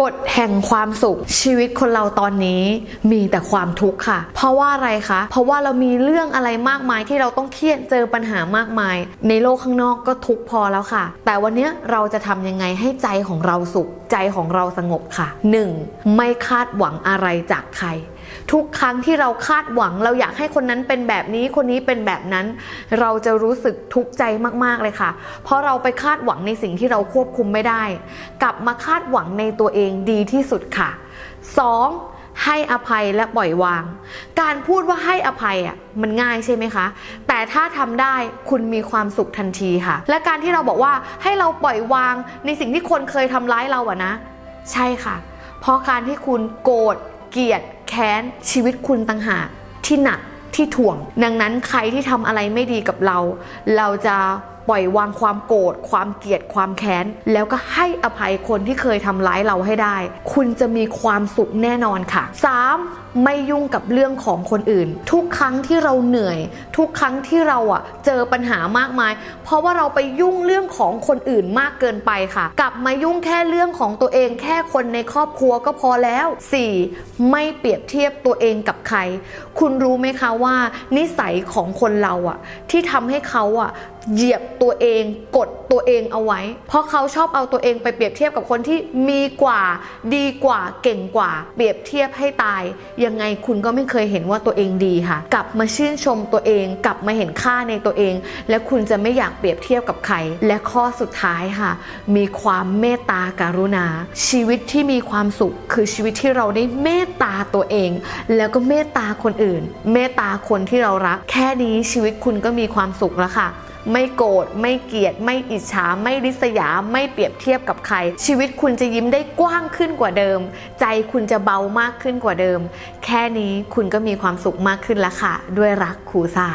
กฎแห่งความสุข ชีวิตคนเราตอนนี้มีแต่ความทุกข์ค่ะ เพราะว่าอะไรคะ เพราะว่าเรามีเรื่องอะไรมากมายที่เราต้องเครียดเจอปัญหามากมาย ในโลกข้างนอกก็ทุกพอแล้วค่ะ แต่วันนี้เราจะทำยังไงให้ใจของเราสุข ใจของเราสงบค่ะ 1. ไม่คาดหวังอะไรจากใคร ทุกครั้งที่เราคาดหวัง เราอยากให้คนนั้นเป็นแบบนี้คนนี้เป็นแบบนั้น เราจะรู้สึกทุกข์ใจมากๆเลยค่ะ เพราะเราไปคาดหวังในสิ่งที่เราควบคุมไม่ได้ กลับมาคาดหวังในตัวเองดีที่สุดค่ะ 2. ให้อภัยและปล่อยวาง การพูดว่าให้อภัยอะมันง่ายใช่ไหมคะ แต่ถ้าทำได้คุณมีความสุขทันทีค่ะ และการที่เราบอกว่าให้เราปล่อยวางในสิ่งที่คนเคยทำร้ายเราอะนะ ใช่ค่ะ เพราะการที่คุณโกรธเกลียด ค้นชีวิตคุณต่างหากที่หนักที่ถ่วง ดังนั้นใครที่ทำอะไรไม่ดีกับเรา เราจะปล่อยวางความโกรธ ความเกลียด ความแค้น แล้วก็ให้อภัยคนที่เคยทำร้ายเราให้ได้ คุณจะมีความสุขแน่นอนค่ะ 3. ไม่ยุ่งกับเรื่องของคนอื่น ทุกครั้งที่เราเหนื่อย ทุกครั้งที่เราอะเจอปัญหามากมาย เพราะว่าเราไปยุ่งเรื่องของคนอื่นมากเกินไปค่ะ กลับมายุ่งแค่เรื่องของตัวเองแค่คนในครอบครัวก็พอแล้ว 4. ไม่เปรียบเทียบตัวเองกับใคร คุณรู้ไหมคะว่า นิสัยของคนเราอะที่ทำให้เขาอะ เหยียบตัวเองกดตัวเองเอาไว้ เพราะเขาชอบเอาตัวเองไปเปรียบเทียบกับคนที่มีกว่า ดีกว่าเก่งกว่า เปรียบเทียบให้ตาย ยังไงคุณก็ไม่เคยเห็นว่าตัวเองดีค่ะ กลับมาชื่นชมตัวเอง กลับมาเห็นค่าในตัวเอง และคุณจะไม่อยากเปรียบเทียบกับใคร และข้อสุดท้ายค่ะ มีความเมตตาการุณา ชีวิตที่มีความสุข คือชีวิตที่เราได้เมตตาตัวเอง แล้วก็เมตตาคนอื่น เมตตาคนที่เรารัก แค่นี้ชีวิตคุณก็มีความสุขแล้วค่ะ ไม่โกรธไม่เกลียด ไม่อิจฉาไม่ริษยา ไม่เปรียบเทียบกับใคร ชีวิตคุณจะยิ้มได้กว้างขึ้นกว่าเดิม ใจคุณจะเบามากขึ้นกว่าเดิม แค่นี้คุณก็มีความสุขมากขึ้นแล้วค่ะ ด้วยรักครูซ่า